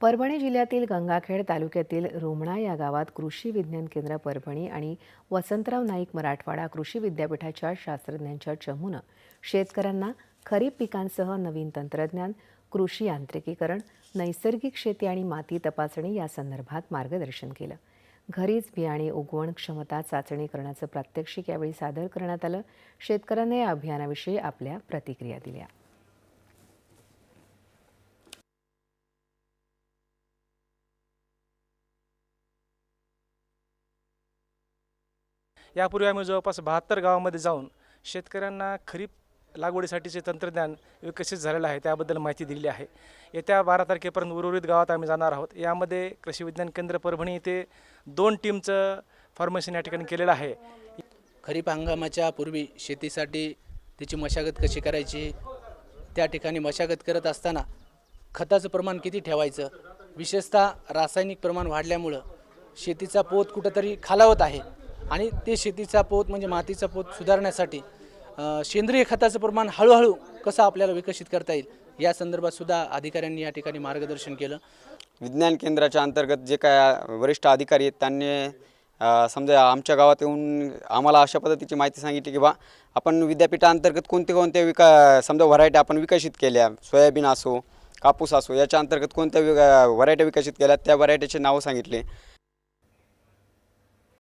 परभणी जिल्ह्यातील गंगाखेड तालुक्यातील रोमणा या गावात कृषी विज्ञान केंद्र परभणी आणि वसंतराव नाईक मराठवाडा कृषी विद्यापीठाच्या शास्त्रज्ञांच्या चमूनं शेतकऱ्यांना खरीप पिकांसह नवीन तंत्रज्ञान कृषी यांत्रिकीकरण नैसर्गिक शेती आणि माती तपासणी या संदर्भात मार्गदर्शन केलं. घरीच बियाणे उगवण क्षमता चाचणी करण्याचं प्रात्यक्षिक यावेळी सादर करण्यात आलं. शेतकऱ्यांनी या अभियानाविषयी आपल्या प्रतिक्रिया दिल्या. यापूर्वी आम्ही जवळपास बहात्तर गावामध्ये जाऊन शेतकऱ्यांना खरीप लागवडीसाठीचे तंत्रज्ञान विकसित झालेलं आहे त्याबद्दल माहिती दिलेली आहे. येत्या बारा तारखेपर्यंत उर्वरित गावात आम्ही जाणार आहोत. यामध्ये कृषी विज्ञान केंद्र परभणी येथे दोन टीमचं फॉर्मेशन या ठिकाणी केलेलं आहे. खरीप हंगामाच्या पूर्वी शेतीसाठी त्याची मशागत कशी करायची त्या ठिकाणी मशागत करत असताना खताचं प्रमाण किती ठेवायचं विशेषतः रासायनिक प्रमाण वाढल्यामुळं शेतीचा पोत कुठंतरी खालावत आहे. आणि ते शेतीचा पोत म्हणजे मातीचा पोत सुधारण्यासाठी सेंद्रिय खताचं प्रमाण हळूहळू कसं आपल्याला विकसित करता येईल या संदर्भात सुद्धा अधिकाऱ्यांनी या ठिकाणी मार्गदर्शन केलं. विज्ञान केंद्राच्या अंतर्गत जे काय वरिष्ठ अधिकारी आहेत त्यांनी समजा आमच्या गावात येऊन आम्हाला अशा पद्धतीची माहिती सांगितली की बा आपण विद्यापीठाअंतर्गत कोणते कोणते विका समजा व्हरायटी आपण विकसित केल्या सोयाबीन असो कापूस असो याच्या अंतर्गत कोणत्या वि व्हरायटी विकसित केल्या त्या व्हरायटीचे नावं सांगितले.